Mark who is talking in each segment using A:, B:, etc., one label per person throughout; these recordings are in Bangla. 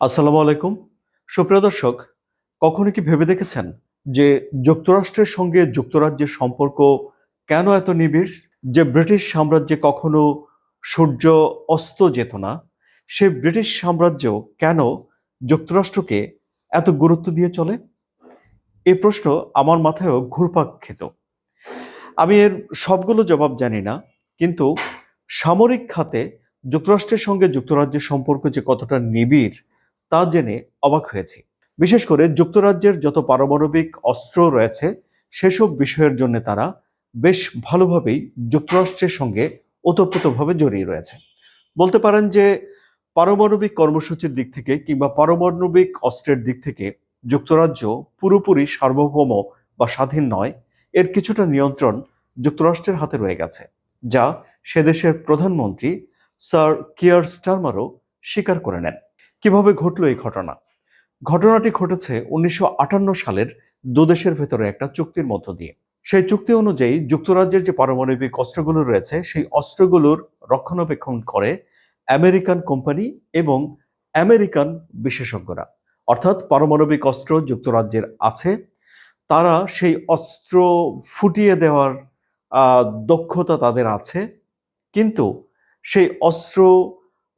A: আসসালামু আলাইকুম। সুপ্রিয় দর্শক, কখনো কি ভেবে দেখেছেন যে যুক্তরাষ্ট্রের সঙ্গে যুক্তরাজ্যের সম্পর্ক কেন এত নিবিড়? যে ব্রিটিশ সাম্রাজ্যে কখনো সূর্য অস্ত যেত না, সে ব্রিটিশ সাম্রাজ্য কেন যুক্তরাষ্ট্রকে এত গুরুত্ব দিয়ে চলে? এই প্রশ্ন আমার মাথায়ও ঘুরপাক খেত। আমি এর সবগুলো জবাব জানি না, কিন্তু সামরিক খাতে যুক্তরাষ্ট্রের সঙ্গে যুক্তরাজ্যের সম্পর্ক যে কতটা নিবিড় তা জেনে অবাক হয়েছি। বিশেষ করে যুক্তরাজ্যের যত পারমাণবিক অস্ত্র রয়েছে, সেসব বিষয়ের জন্য তারা বেশ ভালোভাবেই যুক্তরাষ্ট্রের সঙ্গে ওতপ্রোতভাবে জড়িয়ে রয়েছে। বলতে পারেন যে পারমাণবিক কর্মসূচির দিক থেকে কিংবা পারমাণবিক অস্ত্রের দিক থেকে যুক্তরাজ্য পুরোপুরি সার্বভৌম বা স্বাধীন নয়, এর কিছুটা নিয়ন্ত্রণ যুক্তরাষ্ট্রের হাতে রয়ে গেছে, যা সে দেশের প্রধানমন্ত্রী স্যার কিয়ার স্টারমারও স্বীকার করে নেন। কীভাবে ঘটলো এই ঘটনা? ঘটনাটি ঘটেছে উনিশশো আটান্ন সালের দুদেশের ভেতরে একটা চুক্তির মধ্য দিয়ে। সেই চুক্তি অনুযায়ী যুক্তরাজ্যের যে পারমাণবিক অস্ত্রগুলো রয়েছে, সেই অস্ত্রগুলোর রক্ষণাবেক্ষণ করে আমেরিকান কোম্পানি এবং আমেরিকান বিশেষজ্ঞরা। অর্থাৎ পারমাণবিক অস্ত্র যুক্তরাজ্যের আছে, তারা সেই অস্ত্র ফুটিয়ে দেওয়ার দক্ষতা তাদের আছে, কিন্তু সেই অস্ত্র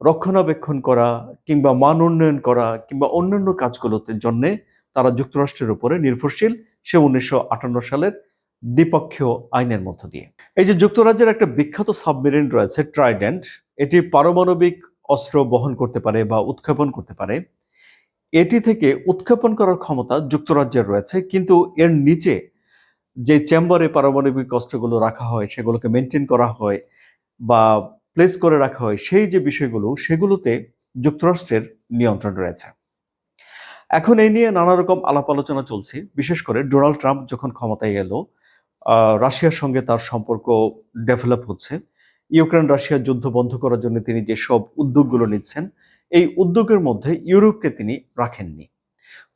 A: রক্ষণাবেক্ষণ করা কিংবা মান উন্নয়ন করা কিংবা অন্যান্য কাজগুলোতে জন্য তারা যুক্তরাষ্ট্রের উপরে নির্ভরশীল, সে উনিশশো আটান্ন সালের দ্বিপক্ষীয় আইনের মধ্য দিয়ে। এই যে যুক্তরাজ্যের একটা বিখ্যাত সাবমেরিন রয়েছে, ট্রাইডেন্ট, এটি পারমাণবিক অস্ত্র বহন করতে পারে বা উৎক্ষেপণ করতে পারে। এটি থেকে উৎক্ষেপণ করার ক্ষমতা যুক্তরাজ্যের রয়েছে, কিন্তু এর নিচে যে চেম্বারে পারমাণবিক অস্ত্রগুলো রাখা হয়, সেগুলোকে মেনটেন করা হয় বা প্লেস করে রাখা হয় সেই যে বিষয়গুলো, সেগুলোতে যুক্তরাষ্ট্রের নিয়ন্ত্রণ রয়েছে। এখন এই নিয়ে নানা রকম আলাপ আলোচনা চলছে। বিশেষ করে ডোনাল্ড ট্রাম্প যখন ক্ষমতায় এলো রাশিয়ার সঙ্গে তার সম্পর্ক ডেভেলপ হচ্ছে। ইউক্রেন রাশিয়ার যুদ্ধ বন্ধ করার জন্য তিনি যেসব উদ্যোগগুলো নিচ্ছেন, এই উদ্যোগের মধ্যে ইউরোপকে তিনি রাখেননি।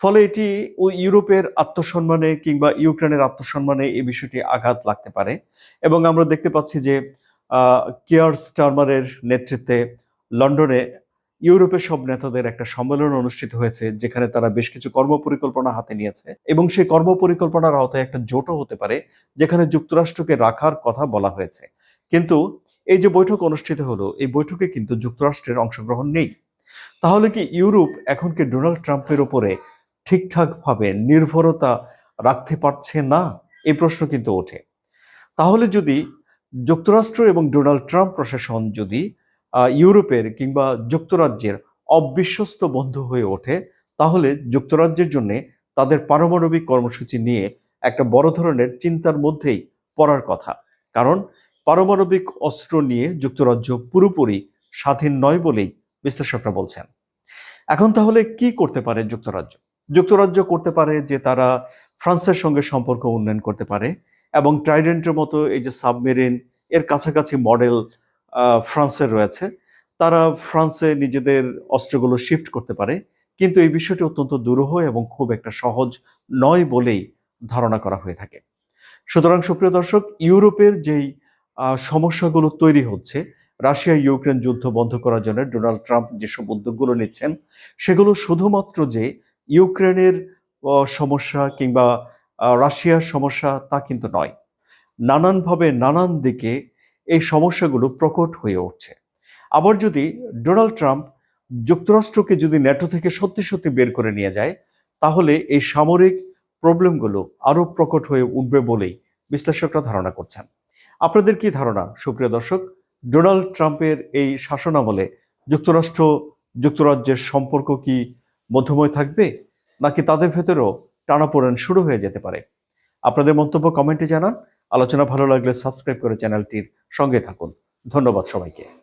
A: ফলে এটি ওই ইউরোপের আত্মসম্মানে কিংবা ইউক্রেনের আত্মসম্মানে এই বিষয়টি আঘাত লাগতে পারে। এবং আমরা দেখতে পাচ্ছি যে কিয়ার স্টারমারের নেতৃত্বে লন্ডনে ইউরোপের সব নেতাদের একটা সম্মেলন অনুষ্ঠিত হয়েছে, যেখানে তারা বেশ কিছু কর্মপরিকল্পনা হাতে নিয়েছে এবং সেই কর্মপরিকল্পনার আওতায় একটা জোটও হতে পারে, যেখানে যুক্তরাষ্ট্রকে রাখার কথা বলা হয়েছে। কিন্তু এই যে বৈঠক অনুষ্ঠিত হলো, এই বৈঠকে কিন্তু যুক্তরাষ্ট্রের অংশগ্রহণ নেই। তাহলে কি ইউরোপ এখন কি ডোনাল্ড ট্রাম্পের উপরে ঠিকঠাকভাবে নির্ভরতা রাখতে পারছে না? এই প্রশ্ন কিন্তু ওঠে। তাহলে যদি যুক্তরাষ্ট্র এবং ডোনাল্ড ট্রাম্প প্রশাসন যদি ইউরোপের কিংবা যুক্তরাজ্যের অবিশ্বস্ত বন্ধু হয়ে ওঠে, তাহলে যুক্তরাজ্যের জন্য তাদের পারমাণবিক কর্মসূচি নিয়ে একটা বড় ধরনের চিন্তার মধ্যেই পড়ার কথা। কারণ পারমাণবিক অস্ত্র নিয়ে যুক্তরাজ্য পুরোপুরি স্বাধীন নয় বলেই বিশ্লেষকরা বলছেন। এখন তাহলে কি করতে পারে যুক্তরাজ্য? যুক্তরাজ্য করতে পারে যে তারা ফ্রান্সের সঙ্গে সম্পর্ক উন্নয়ন করতে পারে এবং ট্রাইডেন্টের মতো এই যে সাবমেরিন এর কাছাকাছি মডেল ফ্রান্সের রয়েছে। তারা ফ্রান্সে নিজেদের অস্ত্রগুলো শিফট করতে পারে। কিন্তু এই বিষয়টি অত্যন্ত দুরূহ এবং খুব একটা সহজ নয় বলেই ধারণা করা হয়ে থাকে। সুতরাং সুপ্রিয় দর্শক, ইউরোপের যেই সমস্যাগুলো তৈরি হচ্ছে, রাশিয়া ইউক্রেন যুদ্ধ বন্ধ করার জন্য ডোনাল্ড ট্রাম্প যেসব উদ্যোগগুলো নিচ্ছেন, সেগুলো শুধুমাত্র যে ইউক্রেনের সমস্যা কিংবা রাশিয়ার সমস্যা তা কিন্তু নয়। নানানভাবে নানান দিকে এই সমস্যাগুলো প্রকট হয়ে উঠছে। আবার যদি ডোনাল্ড ট্রাম্প যুক্তরাষ্ট্রকে যদি ন্যাটো থেকে সত্যি সত্যি বের করে নিয়ে যায়, তাহলে এই সামরিক প্রবলেমগুলো আরও প্রকট হয়ে উঠবে বলেই বিশ্লেষকরা ধারণা করছেন। আপনাদের কি ধারণা? সুপ্রিয় দর্শক, ডোনাল্ড ট্রাম্পের এই শাসনামলে যুক্তরাষ্ট্র, যুক্তরাজ্যের সম্পর্ক কি মধ্যময় থাকবে, নাকি তাদের ভেতরেও টানাপোড়েন শুরু হয়ে যেতে পারে। আপনাদের মন্তব্য কমেন্টে জানান। আলোচনা ভালো লাগলে সাবস্ক্রাইব করে চ্যানেলটির সঙ্গে থাকুন। ধন্যবাদ সবাইকে।